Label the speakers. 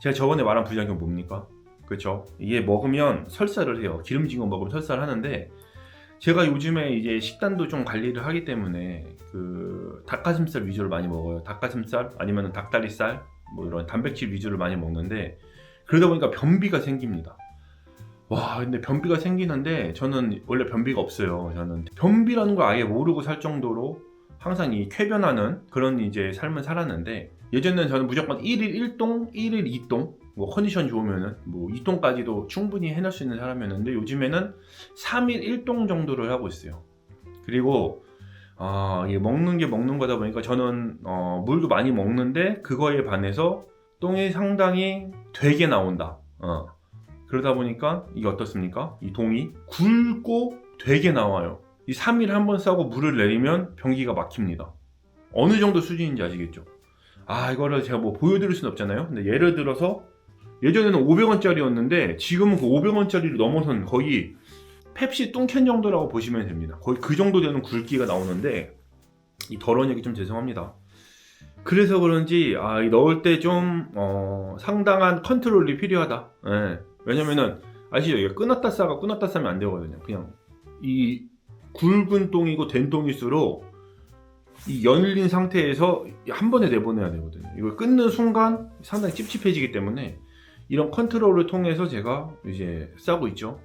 Speaker 1: 제가 저번에 말한 부작용 뭡니까? 그렇죠. 이게 먹으면 설사를 해요. 기름진 거 먹으면 설사를 하는데 제가 요즘에 이제 식단도 좀 관리를 하기 때문에 그 닭가슴살 위주로 많이 먹어요. 닭가슴살 아니면 닭다리살 뭐 이런 단백질 위주를 많이 먹는데 그러다 보니까 변비가 생깁니다. 와 근데 변비가 생기는데 저는 원래 변비가 없어요. 저는 변비라는 걸 아예 모르고 살 정도로 항상 이 쾌변하는 그런 이제 삶을 살았는데 예전에는 저는 무조건 1일 1동, 1일 2동 뭐 컨디션 좋으면은 뭐 2동까지도 충분히 해낼 수 있는 사람이었는데 요즘에는 3일 1동 정도를 하고 있어요. 그리고 아, 이게 먹는 게 먹는 거다 보니까 저는 어, 물도 많이 먹는데 그거에 반해서 똥이 상당히 되게 나온다. 어. 그러다 보니까 이게 어떻습니까? 이 동이 굵고 되게 나와요. 이 3일 한 번 싸고 물을 내리면 변기가 막힙니다. 어느 정도 수준인지 아시겠죠? 아, 이거를 제가 뭐 보여드릴 수는 없잖아요. 근데 예를 들어서 예전에는 500원짜리였는데 지금은 그 500원짜리를 넘어선 거의 펩시 뚱캔 정도라고 보시면 됩니다. 거의 그 정도 되는 굵기가 나오는데 이 더러운 얘기 좀 죄송합니다. 그래서 그런지 아, 이 넣을 때좀 상당한 컨트롤이 필요하다. 예. 왜냐면은 아시죠? 이게 끊었다 싸가 끊었다 싸면 안 되거든요. 그냥 이 굵은 똥이고 된 똥일수록 이 열린 상태에서 한 번에 내보내야 되거든요. 이걸 끊는 순간 상당히 찝찝해지기 때문에 이런 컨트롤을 통해서 제가 이제 싸고 있죠.